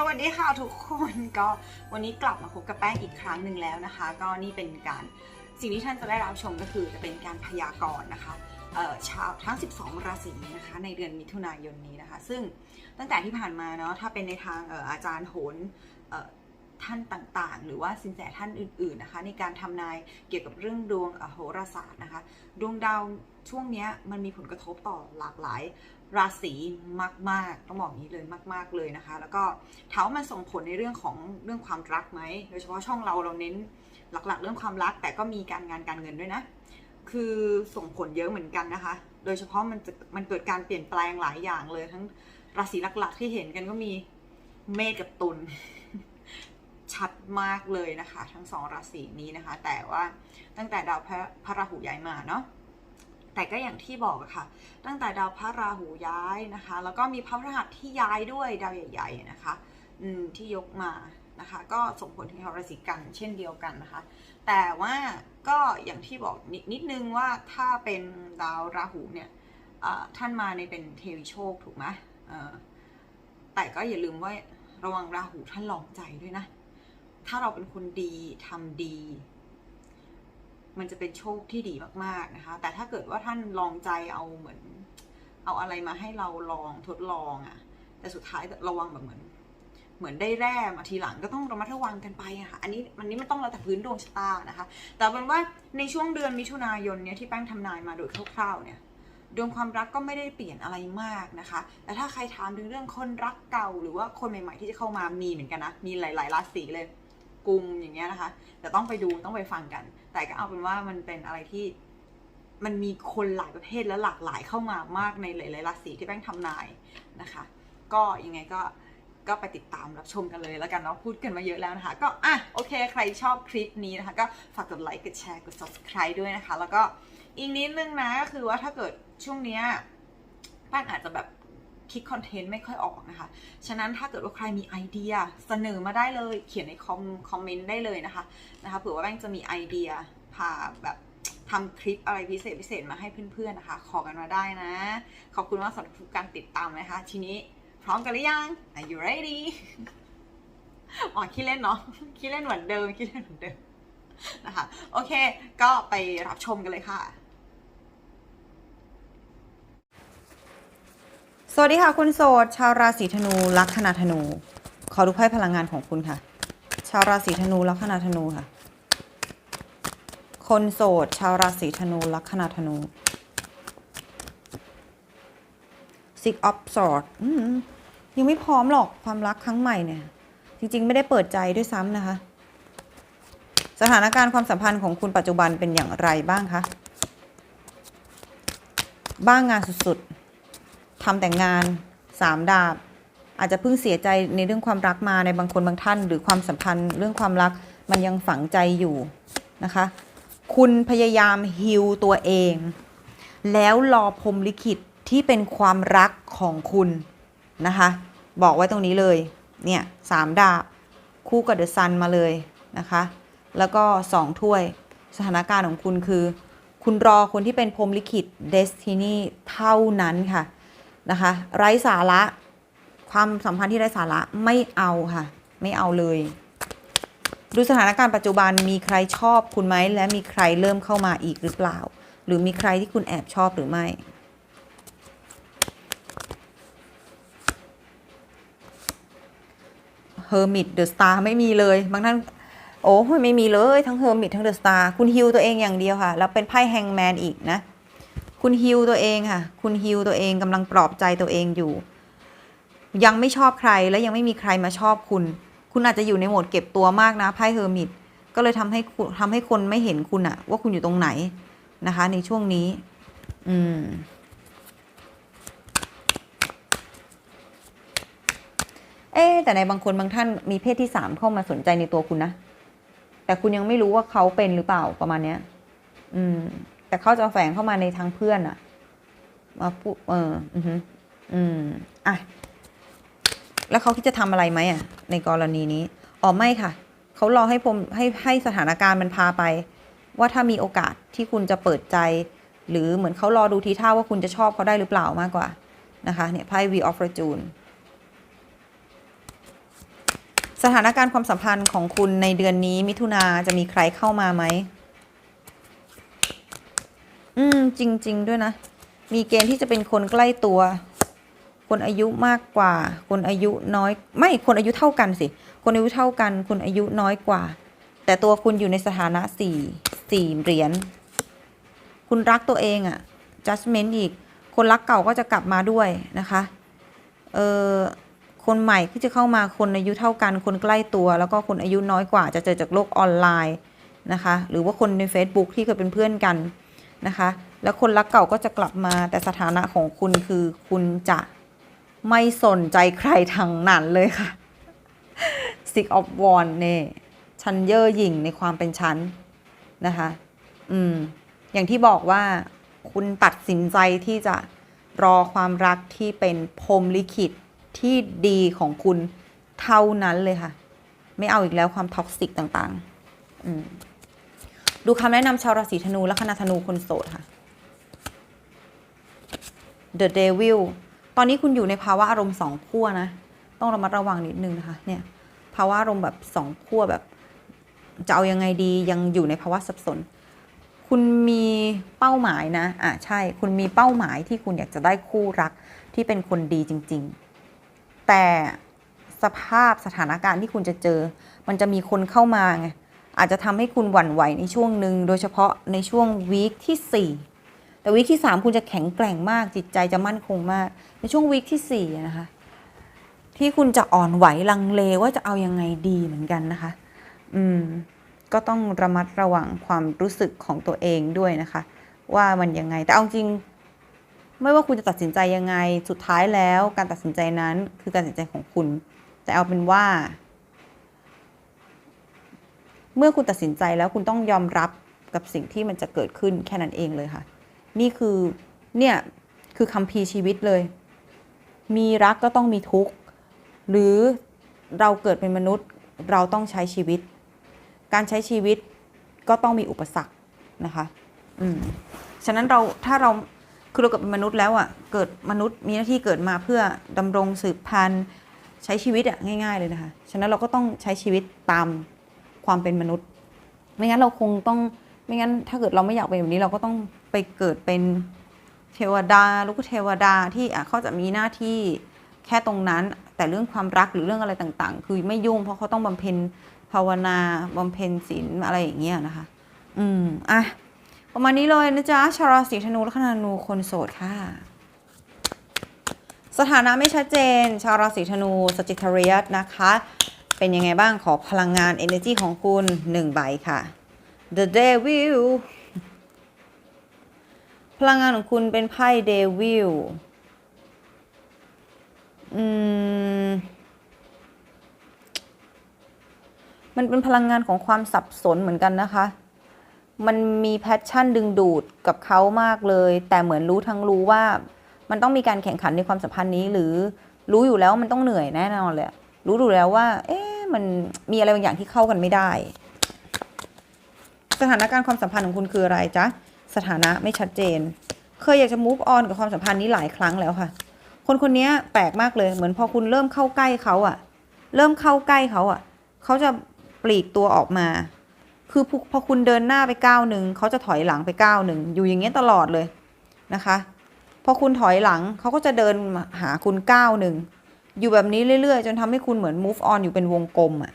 สวัสดีค่ะทุกคนก็วันนี้กลับมาพบกับแป้งอีกครั้งหนึ่งแล้วนะคะ ก็นี่เป็นการสิ่งที่ท่านจะได้รับชมก็คือจะเป็นการพยากรณ์นะคะเอ่อชาวทั้ง 12 ราศีนะคะในเดือนมิถุนายนนี้นะคะ ซึ่งตั้งแต่ที่ผ่านมาเนาะถ้าเป็นในทางเอ่ออาจารย์โหนเอ่อท่านต่างๆ หรือว่าสินแสท่านอื่นๆนะคะในการทำนายเกี่ยวกับเรื่องดวงโหราศาสตร์นะคะ ดวงดาวช่วงนี้มันมีผลกระทบต่อหลากหลาย ราศีมาก ๆ ต้องบอกอย่างนี้เลยมาก ๆเลยนะคะ แล้วก็ถามว่ามันส่งผลในเรื่องของเรื่องความรักไหมโดยเฉพาะช่องเราเราเน้นหลักๆ เรื่องความรักแต่ก็มีการงานการเงินด้วยนะ คือส่งผลเยอะเหมือนกันนะคะ โดยเฉพาะมันจะมันเกิดการเปลี่ยนแปลงหลายอย่างเลย ทั้งราศีหลักๆ ที่เห็นกันก็มีเมษกับตุลชัดมากเลยนะคะ ทั้งสองราศีนี้นะคะ แต่ว่าตั้งแต่ดาวพระพระราหูย้ายมาเนาะ แต่ก็อย่างที่บอกค่ะ ตั้งแต่ดาวพระราหูย้ายนะคะ แล้วก็มีพระพฤหัสที่ย้ายด้วยดาวใหญ่ ๆ นะคะ อืมที่ยกมานะคะ ก็ส่งผลถึงชาวราศีกันเช่นเดียวกันนะคะ แต่ว่าก็อย่างที่บอกนิดนิดนึงว่าถ้าเป็นดาวราหูเนี่ยท่านมาในเป็นเทวีโชคถูกไหมแต่ก็อย่าลืมว่าระวังราหูท่านลองใจด้วยนะ ถ้าเราเป็นคนดีทำดี มันจะเป็นโชคที่ดีมากๆนะคะ แต่ถ้าเกิดว่าท่านลองใจเอาเหมือน เอาอะไรมาให้เราลองทดลองอะ่ะ แต่สุดท้ายระวังแบบเหมือน เหมือนได้แร่มาทีหลังก็ต้องระมัดระวังกันไปอะค่ะอันนี้มันนี้มันต้องแล้วแต่พื้นดวงชะตานะคะ แต่เป็นว่าในช่วงเดือนมิถุนายนเนี่ยที่แป้งทำนายมาโดยคร่าวๆเนี่ยดวงความรักก็ไม่ได้เปลี่ยนอะไรมากนะคะ แต่ถ้าใครถามถึงเรื่องคนรักเก่าหรือว่าคนใหม่ๆที่จะเข้ามามีเหมือนกันนะ มีหลายๆราศีเลย กุมอย่างเงี้ยนะคะแต่ต้องไปดูต้องไปฟังกัน แต่ก็เอาเป็นว่ามันเป็นอะไรที่มันมีคนหลายประเภทและหลากหลายเข้ามามากในหลายๆราศีที่แป้งทำนายนะคะ ก็ยังไงก็ก็ไปติดตามรับชมกันเลยแล้วกันเนาะพูดกันมาเยอะแล้วนะคะ ก็อะโอเคใครชอบคลิปนี้นะคะ ก็ฝากกดไลค์กดแชร์กด subscribe ด้วยนะคะ แล้วก็อีกนิดนึงนะก็คือว่าถ้าเกิดช่วงเนี้ยแป้งอาจจะแบบ คิดคอนเทนต์ไม่ค่อยออกนะคะ ฉะนั้นถ้าเกิดว่าใครมีไอเดียเสนอมาได้เลย เขียนในคอมคอมเมนต์ได้เลยนะคะนะคะเผื่อว่าแป้งจะมีไอเดียพาแบบทำคลิปอะไรพิเศษพิเศษมาให้เพื่อนๆนะคะ ขอกันมาได้นะ ขอบคุณมากสำหรับทุกการติดตามนะคะ ทีนี้พร้อมกันหรือยัง Are you ready อ๋อขี้เล่นเนาะขี้เล่นเหมือนเดิมขี้เล่นเหมือนเดิมนะคะ โอเค ก็ไปรับชมกันเลยค่ะ ส วัสดีค่ะคุณโสด ชาวราศีธนูลัคนาธนู ขอดูไพ่พลังงานของคุณค่ะ ชาวราศีธนูลัคนาธนูค่ะ คนโสด ชาวราศีธนูลัคนาธนู Six of Swords อืมยังไม่พร้อมหรอกความรักครั้งใหม่เนี่ย จริง ๆ ไม่ได้เปิดใจด้วยซ้ำนะคะ สถานการณ์ความสัมพันธ์ของคุณปัจจุบันเป็นอย่างไรบ้างคะ บ้างงานสุดๆ ทำแต่งงานสามดาบ อาจจะเพิ่งเสียใจในเรื่องความรักมาในบางคนบางท่าน หรือความสัมพันธ์เรื่องความรักมันยังฝังใจอยู่นะคะ คุณพยายามฮิวตัวเอง แล้วรอพรมลิขิตที่เป็นความรักของคุณนะคะ บอกไว้ตรงนี้เลย เนี่ยสามดาบ คู่กับเดอะซันมาเลยนะคะ แล้วก็สองถ้วยสถานการณ์ของคุณคือ คุณรอคนที่เป็นพรมลิขิตเดสตินีเท่านั้นค่ะ นะคะ ไร้สาระ ความสัมพันธ์ที่ไร้สาระไม่เอาค่ะ ไม่เอาเลย ดูสถานการณ์ปัจจุบันมีใครชอบคุณไหมและมีใครเริ่มเข้ามาอีกหรือเปล่า หรือมีใครที่คุณแอบชอบหรือไม่เฮอร์มิตเดอะสตาร์ไม่มีเลย บางท่านโอ้ไม่มีเลยทั้งเฮอร์มิตทั้งเดอะสตาร์คุณฮิวตัวเองอย่างเดียวค่ะ แล้วเป็นไพ่แฮงแมนอีกนะ คุณฮิวตัวเองค่ะ คุณฮิวตัวเองกำลังปลอบใจตัวเองอยู่ ยังไม่ชอบใครและยังไม่มีใครมาชอบคุณ คุณอาจจะอยู่ในโหมดเก็บตัวมากนะไพ่เฮอร์มิตก็เลยทำให้คุณทำให้คนไม่เห็นคุณอะว่าคุณอยู่ตรงไหนนะคะ ในช่วงนี้ อืมเอ๊แต่ในบางคนบางท่านมีเพศที่สามเข้ามาสนใจในตัวคุณนะ แต่คุณยังไม่รู้ว่าเขาเป็นหรือเปล่าประมาณเนี้ย อืม แต่เขาจะแฝงเข้ามาในทางเพื่อนอะมาพูดเออ อือหืออืมอะแล้วเขาคิดจะทำอะไรไหมอะ ในกรณีนี้อ๋อไม่ค่ะ เขารอให้ผมให้ให้สถานการณ์มันพาไป ว่าถ้ามีโอกาสที่คุณจะเปิดใจ หรือเหมือนเขารอดูทีท่าว่าคุณจะชอบเขาได้หรือเปล่ามากกว่า นะคะ เนี่ยไพ่ V of Fortune สถานการณ์ความสัมพันธ์ของคุณในเดือนนี้มิถุนาจะมีใครเข้ามาไหม อืม จริง ๆ ด้วยนะ มีเกณฑ์ที่จะเป็นคนใกล้ตัว คนอายุมากกว่า คนอายุน้อย ไม่คนอายุเท่ากันสิ คนอายุเท่ากัน คนอายุน้อยกว่า แต่ตัวคุณอยู่ในสถานะสี่สี่เหรียญคุณรักตัวเองอะ judgment อีก คนรักเก่าก็จะกลับมาด้วยนะคะ เออคนใหม่ที่จะเข้ามาคนอายุเท่ากัน คนใกล้ตัว แล้วก็คนอายุน้อยกว่า จะเจอจากโลกออนไลน์นะคะ หรือว่าคนใน Facebook ที่เคยเป็นเพื่อนกัน นะคะ แล้วคนรักเก่าก็จะกลับมาแต่สถานะของคุณคือคุณจะไม่สนใจใครทางนั้นเลยค่ะ Six of Wands เนี่ยฉันเย่อหยิ่งในความเป็นฉันนะคะ อืม อย่างที่บอกว่าคุณตัดสินใจที่จะรอความรักที่เป็นพรมลิขิตที่ดีของคุณเท่านั้นเลยค่ะ ไม่เอาอีกแล้วความท็อกซิกต่าง ๆ อืม ดูคำแนะนำชาวราศีธนูและคณะธนูคนโสดค่ะ The Devil ตอนนี้คุณอยู่ในภาวะอารมณ์สองขั้วนะ ต้องระมัดระวังนิดนึงนะคะ เนี่ยภาวะอารมณ์แบบสองขั้วแบบ จะเอายังไงดียังอยู่ในภาวะสับสน คุณมีเป้าหมายนะอะใช่ คุณมีเป้าหมายที่คุณอยากจะได้คู่รักที่เป็นคนดีจริง ๆ แต่สภาพสถานการณ์ที่คุณจะเจอ มันจะมีคนเข้ามาไง อาจจะทำให้คุณหวั่นไหวในช่วงหนึ่งโดยเฉพาะในช่วงวีคที่ 4 แต่วีคที่ 3 คุณจะแข็งแกร่งมากจิตใจจะมั่นคงมาก ในช่วงวีคที่4นะคะที่คุณจะอ่อนไหวลังเลว่าจะเอายังไงดีเหมือนกันนะคะ อืม ก็ต้องระมัดระวังความรู้สึกของตัวเองด้วยนะคะ ว่ามันยังไง แต่เอาจริง ไม่ว่าคุณจะตัดสินใจยังไง สุดท้ายแล้วการตัดสินใจนั้นคือการตัดสินใจของคุณ แต่เอาเป็นว่า เมื่อคุณตัดสินใจแล้วคุณต้องยอมรับกับสิ่งที่มันจะเกิดขึ้นแค่นั้นเองเลยค่ะ นี่คือเนี่ยคือคัมภีร์ชีวิตเลย มีรักก็ต้องมีทุกข์ หรือเราเกิดเป็นมนุษย์เราต้องใช้ชีวิต การใช้ชีวิตก็ต้องมีอุปสรรคนะคะ อืม ฉะนั้นเราถ้าเราคือเราเกิดเป็นมนุษย์แล้วอะ่ะ เกิดมนุษย์มีหน้าที่เกิดมาเพื่อดำรงสืบพันธุ์ใช้ชีวิตอะง่าย ๆเลยนะคะ ฉะนั้นเราก็ต้องใช้ชีวิตตาม ความเป็นมนุษย์ ไม่งั้นเราคงต้องไม่งั้นถ้าเกิดเราไม่อยากเป็นแบบนี้เราก็ต้องไปเกิดเป็นเทวดาลูกเทวดาที่เขาจะมีหน้าที่แค่ตรงนั้น แต่เรื่องความรักหรือเรื่องอะไรต่าง ๆ คือไม่ยุ่งเพราะเขาต้องบำเพ็ญภาวนาบำเพ็ญศีลอะไรอย่างเงี้ยนะคะ อืมอะประมาณนี้เลยนะจ๊ะชาวราศีธนูและคณะธนูคนโสดค่ะ สถานะไม่ชัดเจน ชาวราศีธนูสจิทาริยสนะคะ เป็นยังไงบ้างขอพลังงาน energy ของคุณหนึ่งใบค่ะ The Devil พลังงานของคุณเป็นไพ่ Devil อืมมันเป็นพลังงานของความสับสนเหมือนกันนะคะ มันมีแพชชั่นดึงดูดกับเขามากเลย แต่เหมือนรู้ทั้งรู้ว่า มันต้องมีการแข่งขันในความสัมพันธ์นี้ หรือรู้อยู่แล้วมันต้องเหนื่อยแน่นอนเลย รู้อยู่แล้วว่า เอ๊ะ มันมีอะไรบางอย่างที่เข้ากันไม่ได้ สถานการณ์ความสัมพันธ์ของคุณคืออะไรจ๊ะ สถานะไม่ชัดเจน เคยอยากจะ move on กับความสัมพันธ์นี้หลายครั้งแล้วค่ะ คนคนนี้แปลกมากเลย เหมือนพอคุณเริ่มเข้าใกล้เขาอะเริ่มเข้าใกล้เขาอะเขาจะปลีกตัวออกมา คือพอพอคุณเดินหน้าไปก้าวหนึ่งเขาจะถอยหลังไปก้าวหนึ่งอยู่อย่างเงี้ยตลอดเลยนะคะ พอคุณถอยหลังเขาก็จะเดินมาหาคุณก้าวหนึ่ง อยู่แบบนี้เรื่อยๆ จนทำให้คุณเหมือน move on อยู่เป็นวงกลมอะ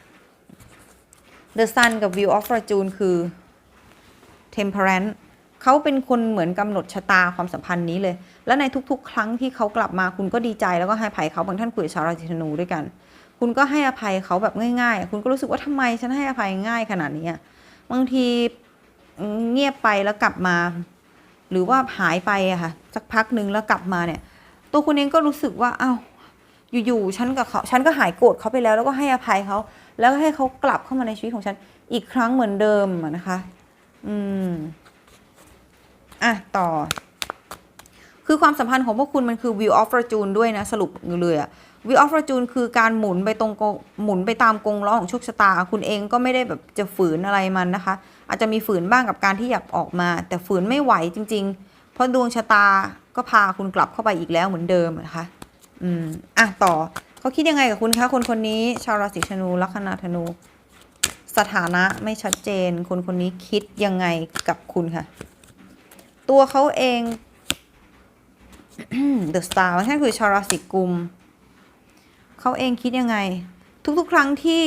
The Sun กับ Wheel of Fortune คือ Temperance เขาเป็นคนเหมือนกำหนดชะตาความสัมพันธ์นี้เลย แล้วในทุกๆ ครั้งที่เขากลับมาคุณก็ดีใจแล้วก็ให้อภัยเขาบางท่านคุยกับชาวราศีธนูด้วยกัน คุณก็ให้อภัยเขาแบบง่าย ๆ คุณก็รู้สึกว่าทำไมฉันให้อภัยง่ายขนาดนี้บางทีเงียบไปแล้วกลับมา หรือว่าหายไปอะค่ะสักพักหนึ่งแล้วกลับมาเนี่ย ตัวคุณเองก็รู้สึกว่าอ้าว อยู่ๆฉันกับเขาฉันก็หายโกรธเขาไปแล้ว แล้วก็ให้อภัยเขาแล้วก็ให้เขากลับเข้ามาในชีวิตของฉันอีกครั้งเหมือนเดิมนะคะ อืมอะต่อ คือความสัมพันธ์ของพวกคุณมันคือ Wheel of Fortune ด้วยนะ สรุปเลยอะ Wheel of Fortune คือการหมุนไปตรงกงหมุนไปตามกงล้อของโชคชะตา คุณเองก็ไม่ได้แบบจะฝืนอะไรมันนะคะ อาจจะมีฝืนบ้างกับการที่อยากออกมา แต่ฝืนไม่ไหวจริง ๆ เพราะดวงชะตาก็พาคุณกลับเข้าไปอีกแล้วเหมือนเดิมนะคะ อืมอะต่อเขาคิดยังไงกับคุณคะคนคนนี้ ชาวราศีธนูลัคนาธนู สถานะไม่ชัดเจน คนคนนี้คิดยังไงกับคุณค่ะตัวเขาเองเดอะสตาร์ท่านคือชาวราศีกุมเขาเองคิดยังไง ทุกๆ ครั้งที่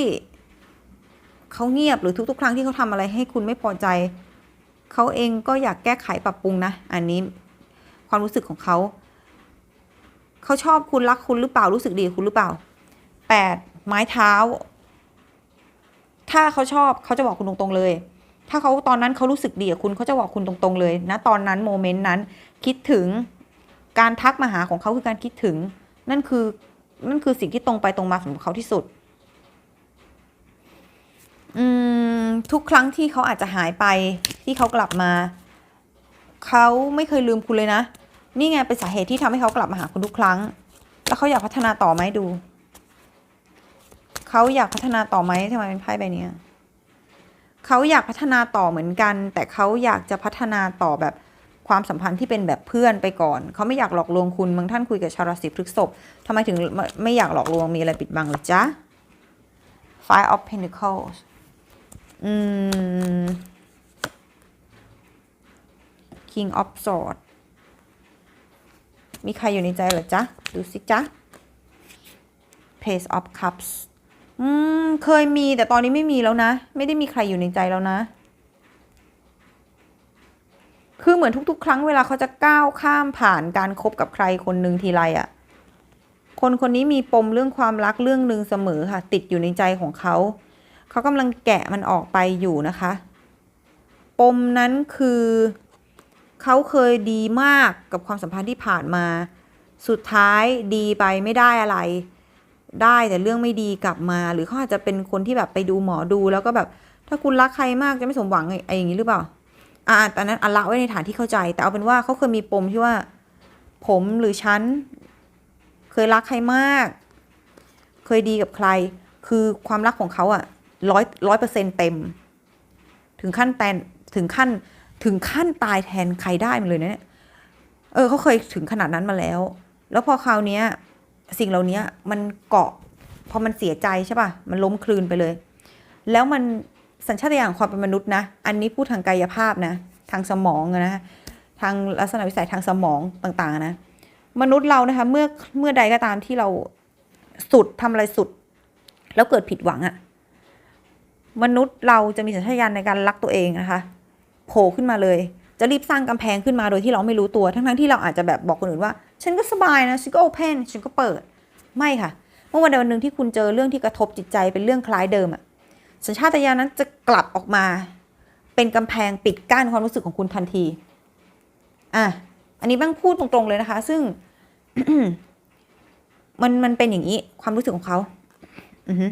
เขาเงียบหรือทุก ๆ ครั้งที่เขาทำอะไรให้คุณไม่พอใจเขาเองก็อยากแก้ไขปรับปรุงนะ อันนี้ความรู้สึกของเขา เขาชอบคุณรักคุณหรือเปล่ารู้สึกดีคุณหรือเปล่าแปดไม้เท้า ถ้าเขาชอบเขาจะบอกคุณตรงๆเลย ถ้าเขาตอนนั้นเขารู้สึกดีกับคุณเขาจะบอกคุณตรงๆเลยนะตอนนั้นโมเมนต์นั้นคิดถึงการทักมาหาของเขาคือการคิดถึง นั่นคือนั่นคือสิ่งที่ตรงไปตรงมาสำหรับเขาที่สุดอืมทุกครั้งที่เขาอาจจะหายไปที่เขากลับมา เขาไม่เคยลืมคุณเลยนะ นี่ไงเป็นสาเหตุที่ทำให้เขากลับมาหาคุณทุกครั้ง แล้วเขาอยากพัฒนาต่อไหมดู เขาอยากพัฒนาต่อไหมทำไมเป็นไพ่ใบเนี้ยเขาอยากพัฒนาต่อเหมือนกัน แต่เขาอยากจะพัฒนาต่อแบบความสัมพันธ์ที่เป็นแบบเพื่อนไปก่อน เขาไม่อยากหลอกลวงคุณบางท่านคุยกับชาวราศีพฤษภทำไมถึงไม่ไม่อยากหลอกลวงมีอะไรปิดบังหรือจ๊ะ Five of Pentacles อืม King of Swords มีใครอยู่ในใจเหรอจ๊ะ ดูสิจ๊ะ Page of Cups อืม เคยมีแต่ตอนนี้ไม่มีแล้วนะ ไม่ได้มีใครอยู่ในใจแล้วนะ คือเหมือนทุก ๆ ครั้งเวลาเขาจะก้าวข้ามผ่านการคบกับใครคนหนึ่งทีไรอะ่ะ คนคนนี้มีปมเรื่องความรักเรื่องหนึ่งเสมอค่ะ ติดอยู่ในใจของเขา เขากำลังแกะมันออกไปอยู่นะคะ ปมนั้นคือ เขาเคยดีมากกับความสัมพันธ์ที่ผ่านมา สุดท้ายดีไปไม่ได้อะไร ได้แต่เรื่องไม่ดีกลับมา หรือเขาอาจจะเป็นคนที่แบบไปดูหมอดูแล้วก็แบบถ้าคุณรักใครมากจะไม่สมหวังไอ้ไอ้อย่างนี้หรือเปล่าอ่าตอนนั้นอันละไว้ในฐานที่เข้าใจ แต่เอาเป็นว่าเขาเคยมีปมที่ว่า ผมหรือฉันเคยรักใครมาก เคยดีกับใคร คือความรักของเขาอะร้อยร้อยเปอร์เซ็นเต็ม ถึงขั้นแตนถึงขั้น ถึงขั้นตายแทนใครได้มาเลยนะเนี่ย เออเขาเคยถึงขนาดนั้นมาแล้ว แล้วพอคราวนี้สิ่งเหล่านี้มันเกาะ พอมันเสียใจใช่ป่ะ มันล้มคลืนไปเลย แล้วมันสัญชาตญาณของความเป็นมนุษย์นะ อันนี้พูดทางกายภาพนะ ทางสมองอะนะทางลักษณะวิสัยทางสมองต่างๆนะ มนุษย์เรานะคะ เมื่อเมื่อใดก็ตามที่เราสุดทำอะไรสุด แล้วเกิดผิดหวังอะมนุษย์เราจะมีสัญชาตญาณในการรักตัวเองนะคะ โผล่ขึ้นมาเลย จะรีบสร้างกำแพงขึ้นมาโดยที่เราไม่รู้ตัว ทั้งๆที่เราอาจจะแบบบอกคนอื่นว่า ฉันก็สบายนะฉันก็โอเพนฉันก็เปิดไม่ค่ะ เมื่อวันใดวันหนึ่งที่คุณเจอเรื่องที่กระทบจิตใจเป็นเรื่องคล้ายเดิมอะสัญชาตญาณนั้นจะกลับออกมา เป็นกำแพงปิดกั้นความรู้สึกของคุณทันทีอะอันนี้แบ้งพูดตรงๆเลยนะคะ ซึ่งมันมันเป็นอย่างนี้ความรู้สึกของเขาอือฮึ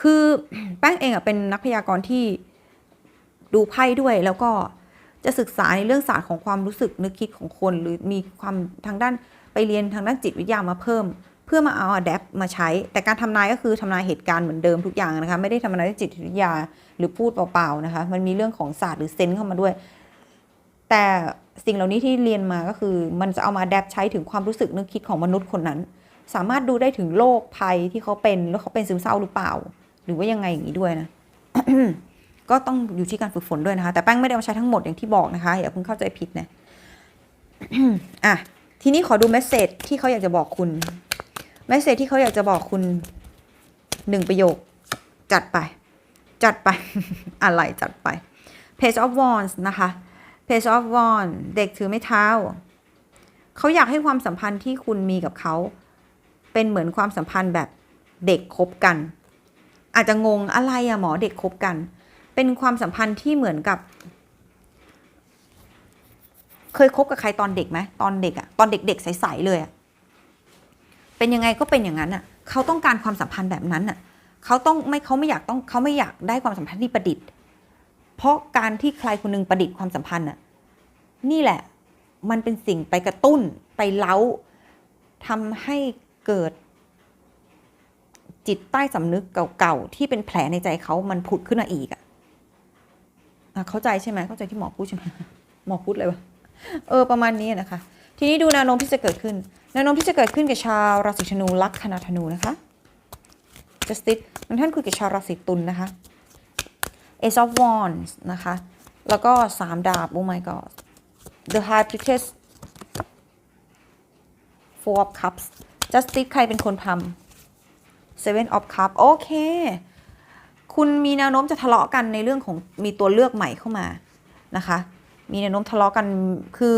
คือแป้งเองอะเป็นนักพยากรณ์ที่ ดูไพ่ด้วยแล้วก็จะศึกษาในเรื่องศาสตร์ของความรู้สึกนึกคิดของคน หรือมีความทางด้านไปเรียนทางด้านจิตวิทยามาเพิ่ม เพื่อมาเอาอะแดปมาใช้ แต่การทำนายก็คือทำนายเหตุการณ์เหมือนเดิมทุกอย่างนะคะ ไม่ได้ทำนายด้วยจิตวิทยาหรือพูดเปล่าๆนะคะ มันมีเรื่องของศาสตร์หรือเซนส์เข้ามาด้วย แต่สิ่งเหล่านี้ที่เรียนมาก็คือ มันจะเอามาแดปใช้ถึงความรู้สึกนึกคิดของมนุษย์คนนั้น สามารถดูได้ถึงโรคภัยที่เขาเป็นแล้วเขาเป็นซึมเศร้าหรือเปล่า หรือว่ายังไงอย่างนี้ด้วยนะ ก็ต้องอยู่ที่การฝึกฝนด้วยนะคะ แต่แป้งไม่ได้เอามาใช้ทั้งหมดอย่างที่บอกนะคะอย่าเพิ่งเข้าใจผิดนะอะทีนี้ขอดูเมสเซจที่เขาอยากจะบอกคุณเมสเซจที่เขาอยากจะบอกคุณหนึ่งประโยค จัดไป จัดไป อะไรจัดไป Page of Wands นะคะ Page of Wands เด็กถือไม้เท้า เขาอยากให้ความสัมพันธ์ที่คุณมีกับเขา เป็นเหมือนความสัมพันธ์แบบเด็กคบกัน อาจจะงงอะไรอะหมอเด็กคบกัน เป็นความสัมพันธ์ที่เหมือนกับ เคยคบกับใครตอนเด็กไหมตอนเด็กอะตอนเด็กๆใสๆเลยอะเป็นยังไงก็เป็นอย่างนั้นอะเขาต้องการความสัมพันธ์แบบนั้นอะเขาต้องไม่เขาไม่อยากต้องเขาไม่อยากได้ความสัมพันธ์ที่ประดิษฐ์ เพราะการที่ใครคนหนึงประดิษฐ์ความสัมพันธ์อะนี่แหละ มันเป็นสิ่งไปกระตุ้นไปเล้าทำให้เกิดจิตใต้สำนึกเก่าๆ ที่เป็นแผลในใจเขามันผุดขึ้นมาอีกอะ เข้าใจใช่ไหมเข้าใจที่หมอพูดใช่ไหมหมอพูดเลยวะเออประมาณนี้นะคะ ทีนี้ดูแนวโน้มที่จะเกิดขึ้นแนวโน้มที่จะเกิดขึ้นกับชาวราศีธนูลัคนาธนูนะคะ justice บางท่านคุยกับชาวราศีตุลนะคะ ace of wands นะคะ แล้วก็สามดาบ oh my god the high priestess four of cups justice ใครเป็นคนทำ seven of cups โอเค คุณมีแนวโน้มจะทะเลาะกันในเรื่องของมีตัวเลือกใหม่เข้ามานะคะ มีแนวโน้มทะเลาะกันคือ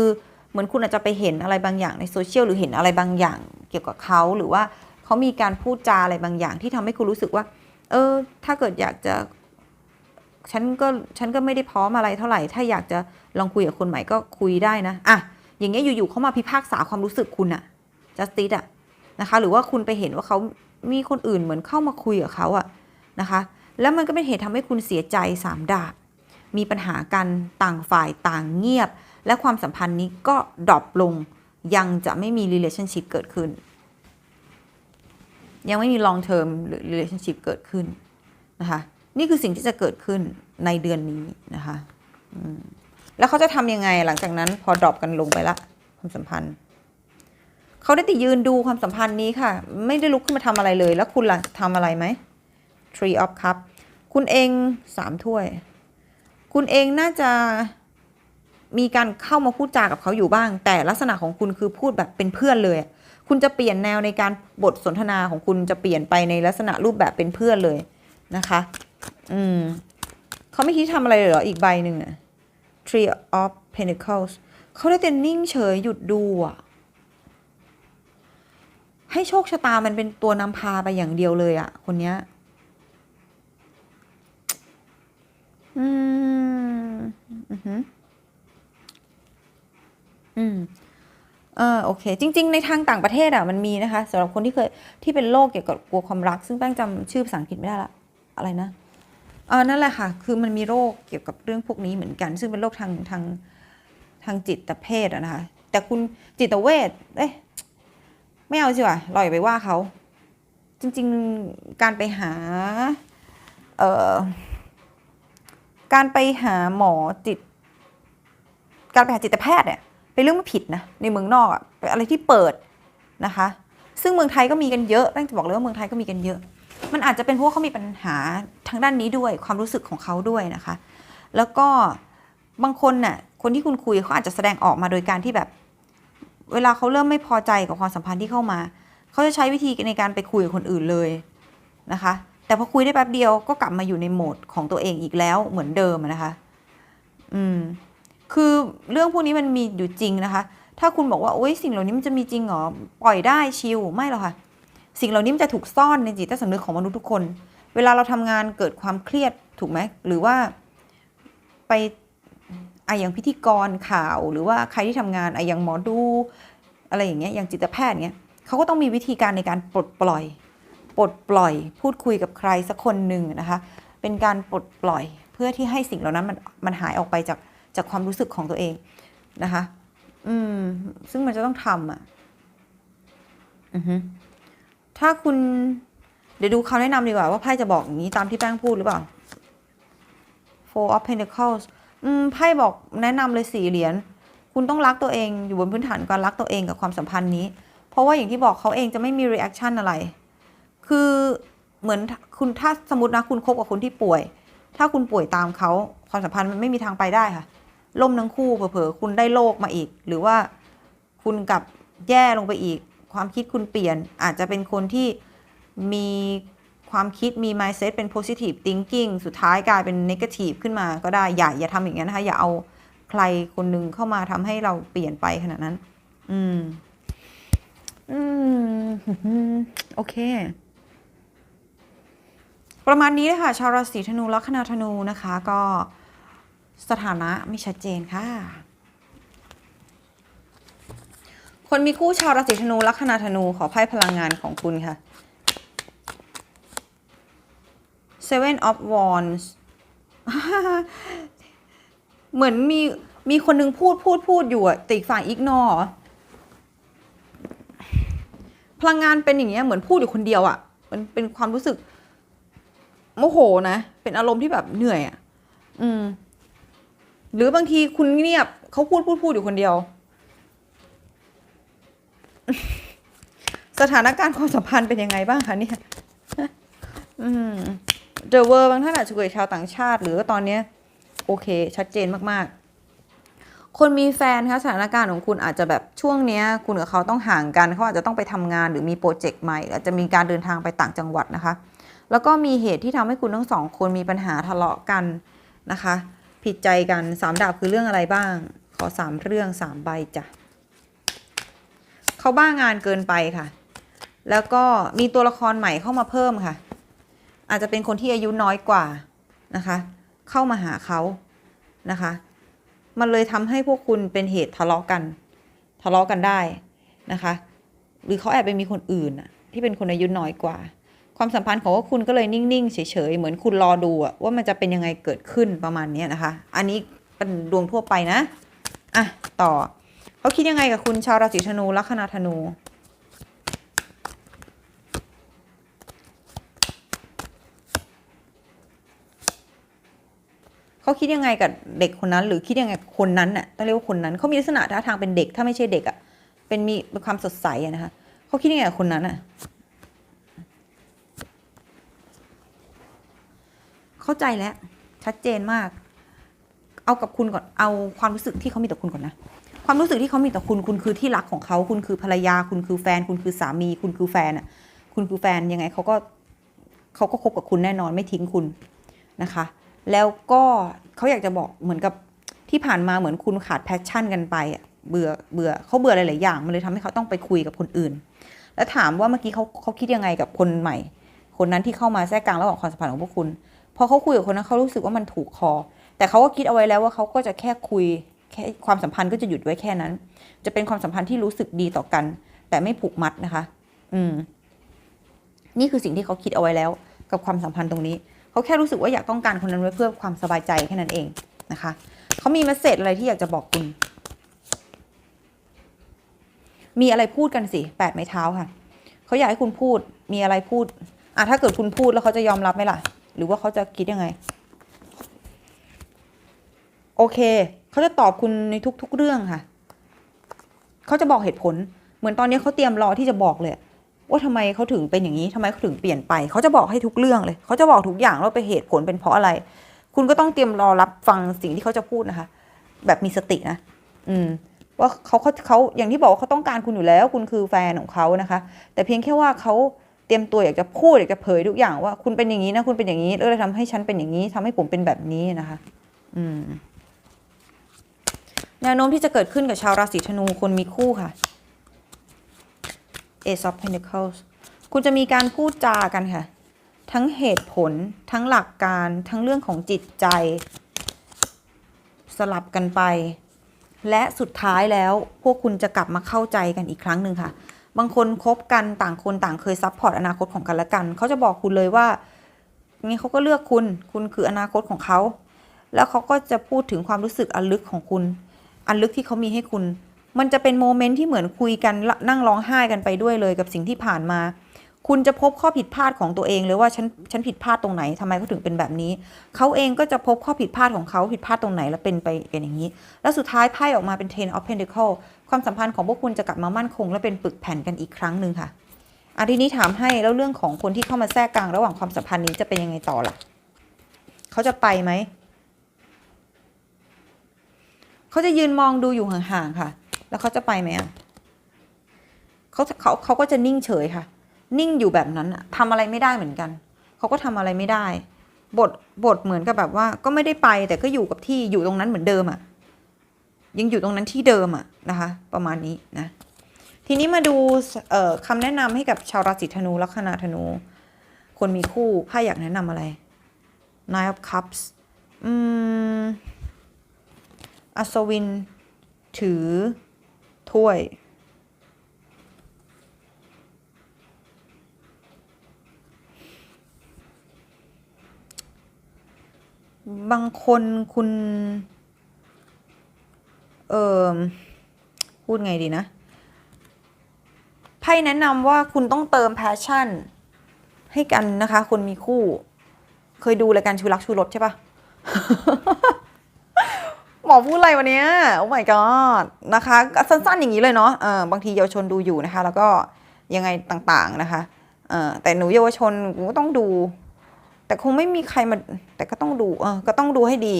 เหมือนคุณอาจจะไปเห็นอะไรบางอย่างในโซเชียลหรือเห็นอะไรบางอย่างเกี่ยวกับเขาหรือว่าเขามีการพูดจาอะไรบางอย่างที่ทำให้คุณรู้สึกว่า เออ ถ้าเกิดอยากจะ ฉันก็ฉันก็ไม่ได้พร้อมอะไรเท่าไหร่ ถ้าอยากจะลองคุยกับคนใหม่ก็คุยได้นะอะอย่างเงี้ยอยู่ๆเขามาพิพากษาความรู้สึกคุณอะจัสติสอะนะคะ หรือว่าคุณไปเห็นว่าเขามีคนอื่นเหมือนเข้ามาคุยกับเขาอะนะคะ แล้วมันก็เป็นเหตุทำให้คุณเสียใจสามดาบ มีปัญหากันต่างฝ่ายต่างเงียบ และความสัมพันธ์นี้ก็ดรอปลง ยังจะไม่มี relationship เกิดขึ้น ยังไม่มี long term หรือ relationship เกิดขึ้นนะคะนี่คือสิ่งที่จะเกิดขึ้นในเดือนนี้นะคะแล้วเขาจะทำยังไงหลังจากนั้นพอดรอปกันลงไปละความสัมพันธ์เขาได้แต่ยืนดูความสัมพันธ์นี้ค่ะ ไม่ได้ลุกขึ้นมาทำอะไรเลย แล้วคุณล่ะทำอะไรไหม Tree of Cup คุณเองสามถ้วย คุณเองน่าจะมีการเข้ามาพูดจากับเขาอยู่บ้าง แต่ลักษณะของคุณคือพูดแบบเป็นเพื่อนเลย คุณจะเปลี่ยนแนวในการบทสนทนาของคุณจะเปลี่ยนไปในลักษณะรูปแบบเป็นเพื่อนเลยนะคะ อืมเขาไม่คิดทำอะไรเลยเหรออีกใบหนึ่งอะ Tree of Pentacles เขาได้แต่นิ่งเฉยหยุดดูอะให้โชคชะตามันเป็นตัวนำพาไปอย่างเดียวเลยอะคนเนี้ย อืม อือหืออืมเออโอเค จริง ๆ ในทางต่างประเทศอะมันมีนะคะสำหรับคนที่เคยที่เป็นโรคเกี่ยวกับกลัวความรัก ซึ่งแป้งจำชื่อภาษาอังกฤษไม่ได้ละอะไรนะเออนั่นแหละค่ะ คือมันมีโรคเกี่ยวกับเรื่องพวกนี้เหมือนกัน ซึ่งเป็นโรคทางทางทางจิตเภทอะนะคะ แต่คุณจิตเวชเอ้ยไม่เอาสิว่ะเราอย่าไปว่าเขา จริง ๆ การไปหา เอ่อ การไปหาหมอจิต การไปหาจิตแพทย์เนี่ยเป็นเรื่องไม่ผิดนะในเมืองนอกอะเป็นอะไรที่เปิดนะคะ ซึ่งเมืองไทยก็มีกันเยอะแป้งบอกเลยว่าเมืองไทยก็มีกันเยอะ มันอาจจะเป็นเพราะเขามีปัญหาทางด้านนี้ด้วยความรู้สึกของเขาด้วยนะคะ แล้วก็บางคนน่ะคนที่คุณคุยเขาอาจจะแสดงออกมาโดยการที่แบบ เวลาเขาเริ่มไม่พอใจกับความสัมพันธ์ที่เข้ามา เขาจะใช้วิธีในการไปคุยกับคนอื่นเลยนะคะ แต่พอคุยได้แป๊บเดียวก็กลับมาอยู่ในโหมดของตัวเองอีกแล้วเหมือนเดิมนะคะ อืม คือเรื่องพวกนี้มันมีอยู่จริงนะคะ ถ้าคุณบอกว่าโอ๊ยสิ่งเหล่านี้มันจะมีจริงเหรอ ปล่อยได้ชิลไม่หรอกค่ะ สิ่งเหล่านี้มันจะถูกซ่อนในจิตใต้สำนึกของมนุษย์ทุกคน เวลาเราทำงานเกิดความเครียดถูกไหม หรือว่าไปไออย่างพิธีกรข่าวหรือว่าใครที่ทำงานไออย่างหมอดู อะไรอย่างเงี้ยอย่างจิตแพทย์เงี้ยเขาก็ต้องมีวิธีการในการปลดปล่อย ปลดปล่อย พูดคุยกับใครสักคนหนึ่งนะคะ เป็นการปลดปล่อยเพื่อที่ให้สิ่งเหล่านั้นมันมันหายออกไปจากจากความรู้สึกของตัวเองนะคะ อืม ซึ่งมันจะต้องทำอะ อือฮึถ้าคุณ เดี๋ยวดูคำแนะนำดีกว่า ว่าไพ่จะบอกอย่างนี้ตามที่แป้งพูดหรือเปล่า Four of Pentacles อืมไพ่บอกแนะนำเลยสี่เหรียญคุณต้องรักตัวเองอยู่บนพื้นฐานการรักตัวเองกับความสัมพันธ์นี้ เพราะว่าอย่างที่บอกเขาเองจะไม่มี reaction อะไร คือเหมือนคุณถ้าสมมตินะคุณคบกับคนที่ป่วย ถ้าคุณป่วยตามเขาความสัมพันธ์มันไม่มีทางไปได้ค่ะ ล่มทั้งคู่เผลอๆคุณได้โรคมาอีก หรือว่าคุณกลับแย่ลงไปอีก ความคิดคุณเปลี่ยนอาจจะเป็นคนที่มีความคิดมี mindset เป็น positive thinking สุดท้ายกลายเป็น negative ขึ้นมาก็ได้ อย่าอย่าทำอย่างนั้นนะคะอย่าเอาใครคนหนึ่งเข้ามาทำให้เราเปลี่ยนไปขนาดนั้น อืม อืม โอเค ประมาณนี้เลยค่ะ ชาวราศีธนูลัคนาธนูนะคะก็สถานะไม่ชัดเจนค่ะ คนมีคู่ชาวราศีธนูลัคนาธนูขอไพ่พลังงานของคุณค่ะ Seven of Wands เหมือนมีมีคนนึงพูดพูดพูดอยู่อะแต่อีกฝ่ายอิกนอพลังงานเป็นอย่างเงี้ยเหมือนพูดอยู่คนเดียวอะมันเป็นความรู้สึก โมโหนะ เป็นอารมณ์ที่แบบเหนื่อยอะอืม หรือบางทีคุณเงียบเขาพูดพูดพูดอยู่คนเดียว สถานการณ์ความสัมพันธ์เป็นยังไงบ้างคะเนี่ยอืม The World บางท่านอาจจะคุยกับชาวต่างชาติ หรือตอนเนี้ย โอเค ชัดเจนมากๆ คนมีแฟนคะสถานการณ์ของคุณอาจจะแบบช่วงเนี้ย คุณกับเขาต้องห่างกันเขาอาจจะต้องไปทำงานหรือมีโปรเจกต์ใหม่อาจจะมีการเดินทางไปต่างจังหวัดนะคะ แล้วก็มีเหตุที่ทำให้คุณทั้งสองคนมีปัญหาทะเลาะกันนะคะ ผิดใจกันสามดาบคือเรื่องอะไรบ้าง ขอสามเรื่องสามใบจ้ะเขาบ้างานเกินไปค่ะ แล้วก็มีตัวละครใหม่เข้ามาเพิ่มค่ะ อาจจะเป็นคนที่อายุน้อยกว่านะคะ เข้ามาหาเขานะคะ มันเลยทำให้พวกคุณเป็นเหตุทะเลาะกัน ทะเลาะกันได้นะคะ หรือเขาแอบไปมีคนอื่นที่เป็นคนอายุน้อยกว่า ความสัมพันธ์ของว่าคุณก็เลยนิ่งๆเฉยๆเหมือนคุณรอดูอะว่ามันจะเป็นยังไงเกิดขึ้นประมาณนี้นะคะ อันนี้เป็นดวงทั่วไปนะอะต่อเขาคิดยังไงกับคุณชาวราศีธนูลัคนาธนูเขาคิดยังไงกับเด็กคนนั้น หรือคิดยังไงคนนั้นน่ะต้องเรียกว่าคนนั้นเขามีลักษณะท่าทางเป็นเด็กถ้าไม่ใช่เด็กอะ่ะเป็นมีเป็นความสดใสะนะคะเขาคิดยังไงกับคนนั้นอะ่ะ เข้าใจแล้ว ชัดเจนมาก เอากับคุณก่อนเอาความรู้สึกที่เขามีต่อคุณก่อนนะ ความรู้สึกที่เขามีต่อคุณ คุณคือที่รักของเขา คุณคือภรรยา คุณคือแฟน คุณคือสามี คุณคือแฟนอะ คุณคือแฟนยังไงเขาก็เขาก็คบกับคุณแน่นอนไม่ทิ้งคุณนะคะ แล้วก็เขาอยากจะบอกเหมือนกับที่ผ่านมาเหมือนคุณขาดแพชชั่นกันไปอะเบื่อเบื่อเขาเบื่อหลายๆอย่างมันเลยทำให้เขาต้องไปคุยกับคนอื่น แล้วถามว่าเมื่อกี้เขาเขาคิดยังไงกับคนใหม่ คนนั้นที่เข้ามาแทรกกลางระหว่างความสัมพันธ์ของพวกคุณ พอเขาคุยกับคนนั้นเขารู้สึกว่ามันถูกคอ แต่เขาก็คิดเอาไว้แล้วว่าเขาก็จะแค่คุยแค่ความสัมพันธ์ก็จะหยุดไว้แค่นั้น จะเป็นความสัมพันธ์ที่รู้สึกดีต่อกัน แต่ไม่ผูกมัดนะคะ อืม นี่คือสิ่งที่เขาคิดเอาไว้แล้ว กับความสัมพันธ์ตรงนี้ เขาแค่รู้สึกว่าอยากต้องการคนนั้นไว้เพื่อความสบายใจแค่นั้นเองนะคะ เขามีเมสเซจอะไรที่อยากจะบอกคุณ มีอะไรพูดกันสิแปดไม้เท้าค่ะ เขาอยากให้คุณพูด มีอะไรพูด อะถ้าเกิดคุณพูดแล้วเขาจะยอมรับไหมล่ะ หรือว่าเขาจะคิดยังไง โอเค เขาจะตอบคุณในทุก ๆ เรื่องค่ะ เขาจะบอกเหตุผล เหมือนตอนนี้เขาเตรียมรอที่จะบอกเลยว่าทำไมเขาถึงเป็นอย่างนี้ทำไมเขาถึงเปลี่ยนไป เขาจะบอกให้ทุกเรื่องเลย เขาจะบอกทุกอย่างว่าไปนเหตุผลเป็นเพราะอะไร คุณก็ต้องเตรียมรอรับฟังสิ่งที่เขาจะพูดนะคะ แบบมีสตินะ อืม ว่าเขาเขาเขาอย่างที่บอกเขาต้องการคุณอยู่แล้ว คุณคือแฟนของเขานะคะ แต่เพียงแค่ว่าเขา เตรียมตัวอยากจะพูดอยากจะเผยทุกอย่างว่าคุณเป็นอย่างนี้นะคุณเป็นอย่างนี้แล้วเลยทำให้ฉันเป็นอย่างนี้ทำให้ผมเป็นแบบนี้นะคะ อืมแนวโน้มที่จะเกิดขึ้นกับชาวราศีธนูคนมีคู่ค่ะ Ace of Pentacles คุณจะมีการพูดจากันค่ะ ทั้งเหตุผล ทั้งหลักการ ทั้งเรื่องของจิตใจ สลับกันไป และสุดท้ายแล้วพวกคุณจะกลับมาเข้าใจกันอีกครั้งหนึ่งค่ะ บางคนคบกันต่างคนต่างเคยซัพพอร์ตอนาคตของกันและกัน เขาจะบอกคุณเลยว่างี้เขาก็เลือกคุณ คุณคืออนาคตของเขา แล้วเขาก็จะพูดถึงความรู้สึกอันลึกของคุณ อันลึกที่เขามีให้คุณ มันจะเป็นโมเมนต์ที่เหมือนคุยกันนั่งร้องไห้กันไปด้วยเลยกับสิ่งที่ผ่านมา คุณจะพบข้อผิดพลาดของตัวเองเลยว่าฉันฉันผิดพลาดตรงไหนทำไมเขาถึงเป็นแบบนี้ เขาเองก็จะพบข้อผิดพลาดของเขาผิดพลาดตรงไหนแล้วเป็นไปเป็นอย่างนี้ แล้วสุดท้ายไพ่ออกมาเป็น Ten of Pentacles ความสัมพันธ์ของพวกคุณจะกลับมามั่นคง และเป็นปึกแผ่นกันอีกครั้งหนึ่งค่ะอันทีนี้ถามให้แล้วเรื่องของคนที่เข้ามาแทรกกลางระหว่างความสัมพันธ์นี้จะเป็นยังไงต่อล่ะเขาจะไปไหมเขาจะยืนมองดูอยู่ห่างๆค่ะ แล้วเขาจะไปไหมอะเขาเขาเขาก็จะนิ่งเฉยค่ะ นิ่งอยู่แบบนั้นอะทำอะไรไม่ได้เหมือนกันเขาก็ทำอะไรไม่ได้ บทบทเหมือนกับแบบว่า ก็ไม่ได้ไปแต่ก็อยู่กับที่อยู่ตรงนั้นเหมือนเดิมอะยังอยู่ตรงนั้นที่เดิมอะนะคะ ประมาณนี้นะทีนี้มาดูเอ่อคำแนะนำให้กับชาวราศีธนูลัคนาธนู คนมีคู่ไพ่อยากแนะนำอะไร Nine of Cups อืมอัศวิน ถือถ้วย บางคนคุณ เออพูดไงดีนะไพ่แนะนำว่าคุณต้องเติมแพชชั่น ให้กันนะคะ คนมีคู่ เคยดูรายการชูรักชูรสใช่ปะหมอพูดอะไรวันนี้โอ้ my god นะคะ สั้นๆอย่างนี้เลยเนาะเออบางทีเยาวชนดูอยู่นะคะ แล้วก็ยังไงต่างๆนะคะเออแต่หนูเยาวชนกูต้องดู แต่คงไม่มีใครมาแต่ก็ต้องดูเออก็ต้องดูให้ดี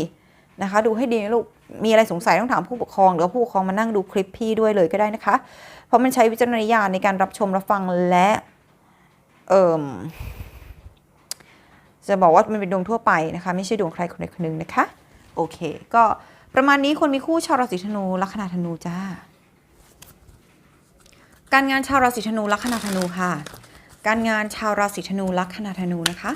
นะคะ ดูให้ดีนะลูกมีอะไรสงสัยต้องถามผู้ปกครอง หรือผู้ปกครองมานั่งดูคลิปพี่ด้วยเลยก็ได้นะคะ เพราะมันใช้วิจารณญาณในการรับชมรับฟังและเอ่มจะบอกว่ามันเป็นดวงทั่วไปนะคะ ไม่ใช่ดวงใครคนใดคนหนึ่งนะคะ โอเค ก็ประมาณนี้คนมีคู่ชาวราศีธนูลัคนาธนูจ้า การงานชาวราศีธนูลัคนาธนูค่ะ การงานชาวราศีธนูลัคนาธนูนะคะ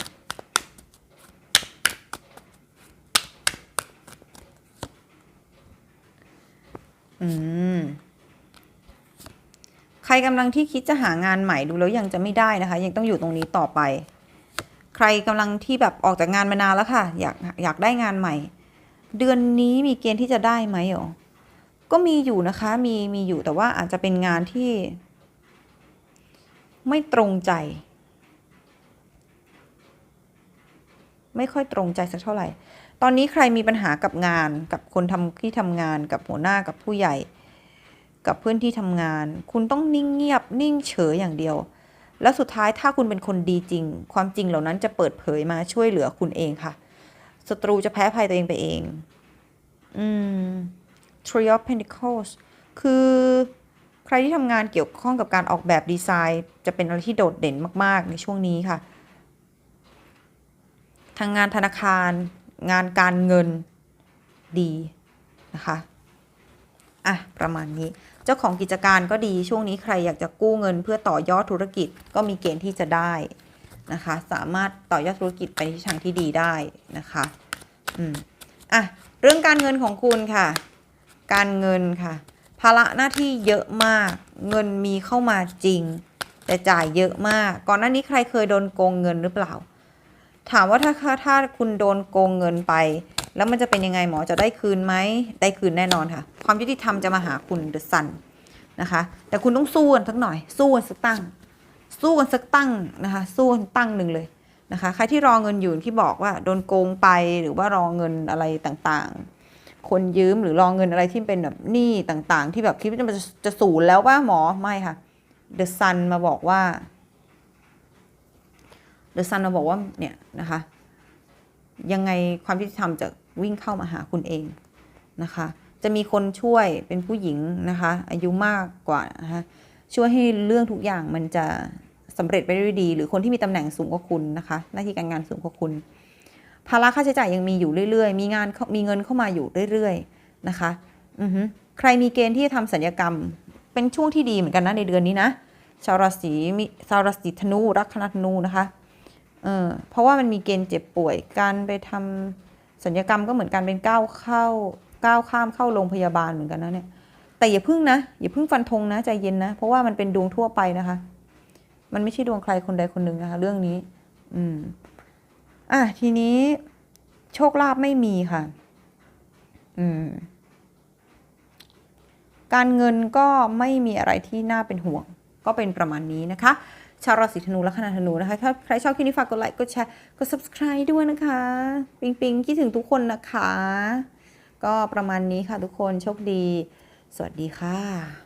อืม ใครกำลังที่คิดจะหางานใหม่ดูแล้วยังจะไม่ได้นะคะ ยังต้องอยู่ตรงนี้ต่อไป ใครกำลังที่แบบออกจากงานมานานแล้วค่ะ อยากอยากได้งานใหม่ เดือนนี้มีเกณฑ์ที่จะได้ไหมหรอก็มีอยู่นะคะ มีมีอยู่แต่ว่าอาจจะเป็นงานที่ ไม่ตรงใจ ไม่ค่อยตรงใจสักเท่าไหร่ ตอนนี้ใครมีปัญหากับงานกับคนทำที่ทำงานกับหัวหน้ากับผู้ใหญ่ กับเพื่อนที่ทำงาน คุณต้องนิ่งเงียบนิ่งเฉยอย่างเดียว แล้วสุดท้ายถ้าคุณเป็นคนดีจริง ความจริงเหล่านั้นจะเปิดเผยมาช่วยเหลือคุณเองค่ะ ศัตรูจะแพ้ภัยตัวเองไปเอง อืม Three of Pentacles คือใครที่ทำงานเกี่ยวข้องกับการออกแบบดีไซน์ จะเป็นอะไรที่โดดเด่นมาก ๆ ในช่วงนี้ค่ะ ทางงานธนาคารงานการเงินดีนะคะอะประมาณนี้เจ้าของกิจการก็ดีช่วงนี้ใครอยากจะกู้เงิน เพื่อต่อยอดธุรกิจก็มีเกณฑ์ที่จะได้นะคะ สามารถต่อยอดธุรกิจไปทิศทางที่ดีได้นะคะอืมอะเรื่องการเงินของคุณค่ะ การเงินค่ะภาระหน้าที่เยอะมากเงินมีเข้ามาจริง แต่จ่ายเยอะมาก ก่อนหน้านี้ใครเคยโดนโกงเงินหรือเปล่า ถามว่าถ้าถ้าคุณโดนโกงเงินไป แล้วมันจะเป็นยังไงหมอจะได้คืนไหมได้คืนแน่นอนค่ะ ความยุติธรรมจะมาหาคุณเดอะซันนะคะ แต่คุณต้องสู้กันสักหน่อย สู้กันสักตั้ง สู้กันสักตั้งนะคะ สู้กันตั้งหนึ่งเลยนะคะ ใครที่รอเงินอยู่ที่บอกว่าโดนโกงไปหรือว่ารอเงินอะไรต่างๆ คนยืมหรือรอเงินอะไรที่เป็นแบบหนี้ต่างๆ ที่แบบคิดว่าจะจะศูนย์แล้วว่าหมอไม่ค่ะเดอะซันมาบอกว่า เดอะซันมาบอกว่าเนี่ยนะคะ ยังไงความยุติธรรมจะวิ่งเข้ามาหาคุณเองนะคะ จะมีคนช่วยเป็นผู้หญิงนะคะ อายุมากกว่านะคะช่วยให้เรื่องทุกอย่างมันจะสำเร็จไปได้ด้วยดี หรือคนที่มีตำแหน่งสูงกว่าคุณนะคะ หน้าที่การงานสูงกว่าคุณ ภาระค่าใช้จ่ายยังมีอยู่เรื่อยๆ มีงานมีเงินเข้ามาอยู่เรื่อยๆนะคะ อือฮึใครมีเกณฑ์ที่จะทำสัญญกรรม เป็นช่วงที่ดีเหมือนกันนะในเดือนนี้นะชาวราศีมีชาวราศีธนูรัคนาธนูนะคะ เออเพราะว่ามันมีเกณฑ์เจ็บป่วยการไปทำสัญญกรรมก็เหมือนการเป็นก้าวเข้าก้าวข้ามเข้าโรงพยาบาลเหมือนกันนะเนี่ย แต่อย่าพึ่งนะ อย่าพึ่งฟันธงนะใจเย็นนะ เพราะว่ามันเป็นดวงทั่วไปนะคะ มันไม่ใช่ดวงใครคนใดคนหนึ่งนะคะ เรื่องนี้ อืมอะทีนี้โชคลาภไม่มีค่ะ อืม การเงินก็ไม่มีอะไรที่น่าเป็นห่วง ก็เป็นประมาณนี้นะคะ ชาวราศีธนูและคณะธนูนะคะ ถ้าใครชอบคลิปนี้ฝากกดไลค์ กดแชร์ กด subscribe ด้วยนะคะ ปิงปิงคิดถึงทุกคนนะคะ ก็ประมาณนี้ค่ะทุกคน โชคดี สวัสดีค่ะ